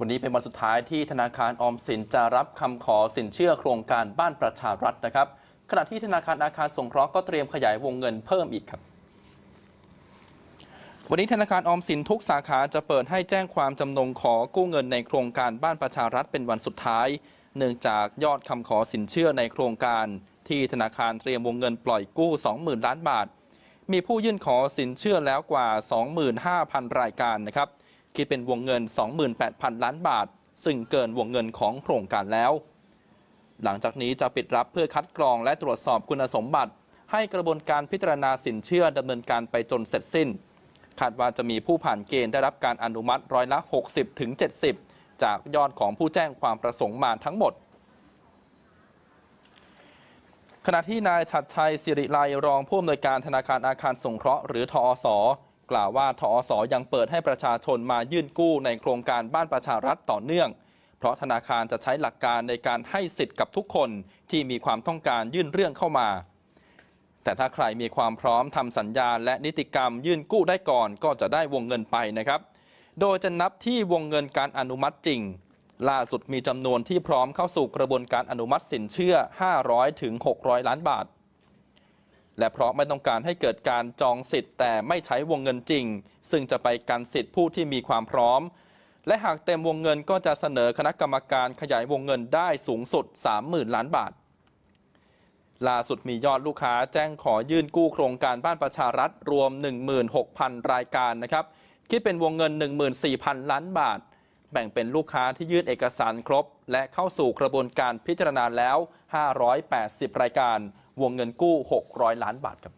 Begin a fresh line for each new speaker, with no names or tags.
วันนี้เป็นวันสุดท้ายที่ธนาคารออมสินจะรับคำขอสินเชื่อโครงการบ้านประชารัฐนะครับ ขณะที่ธนาคารอาคารสงเคราะห์ก็เตรียมขยายวงเงินเพิ่มอีกครับ วันนี้ธนาคารออมสินทุกสาขาจะเปิดให้แจ้งความจำนงขอกู้เงินในโครงการบ้านประชารัฐเป็นวันสุดท้าย เนื่องจากยอดคำขอสินเชื่อในโครงการ ที่ธนาคารเตรียมวงเงินปล่อยกู้ 20,000 ล้านบาท มีผู้ยื่นขอสินเชื่อแล้วกว่า 25,000 รายการนะครับ คิดเป็นวงเงิน 28,000 ล้านบาท ซึ่งเกินวงเงินของโครงการแล้ว หลังจากนี้จะปิดรับเพื่อคัดกรองและตรวจสอบคุณสมบัติ ให้กระบวนการพิจารณาสินเชื่อดำเนินการไปจนเสร็จสิ้นคาดว่าจะมีผู้ผ่านเกณฑ์ได้รับการอนุมัติร้อยละ 60ถึง70 จากยอดของผู้แจ้งความประสงค์มาทั้งหมด ขณะที่นายชัดชัยสิริไลรองผู้อำนวยการธนาคารอาคารสงเคราะห์หรือทอส กล่าวว่าทอสอยังเปิดให้ประชาชนมายื่นกู้ในโครงการบ้านประชารัฐต่อเนื่อง เพราะธนาคารจะใช้หลักการในการให้สิทธิ์กับทุกคนที่มีความต้องการยื่นเรื่องเข้ามา แต่ถ้าใครมีความพร้อมทำสัญญาและนิติกรรมยื่นกู้ได้ก่อนก็จะได้วงเงินไปนะครับ โดยจะนับที่วงเงินการอนุมัติจริง ล่าสุดมีจำนวนที่พร้อมเข้าสู่กระบวนการอนุมัติสินเชื่อ 500ถึง600 ล้านบาท และเพราะไม่ต้องการให้เกิดการจองสิทธิ์แต่ไม่ใช้วงเงินจริง ซึ่งจะไปกันสิทธิ์ผู้ที่มีความพร้อม และหากเต็มวงเงินก็จะเสนอคณะกรรมการขยายวงเงินได้สูงสุด 30,000 ล้านบาทล่าสุดมียอดลูกค้าแจ้งขอยื่นกู้โครงการบ้านประชารัฐรวม 16,000 รายการนะครับ คิดเป็นวงเงิน 14,000 ล้านบาท แบ่งเป็นลูกค้าที่ยื่นเอกสารครบ และเข้าสู่กระบวนการพิจารณาแล้ว 580 รายการ วงเงินกู้ 600 ล้านบาทครับ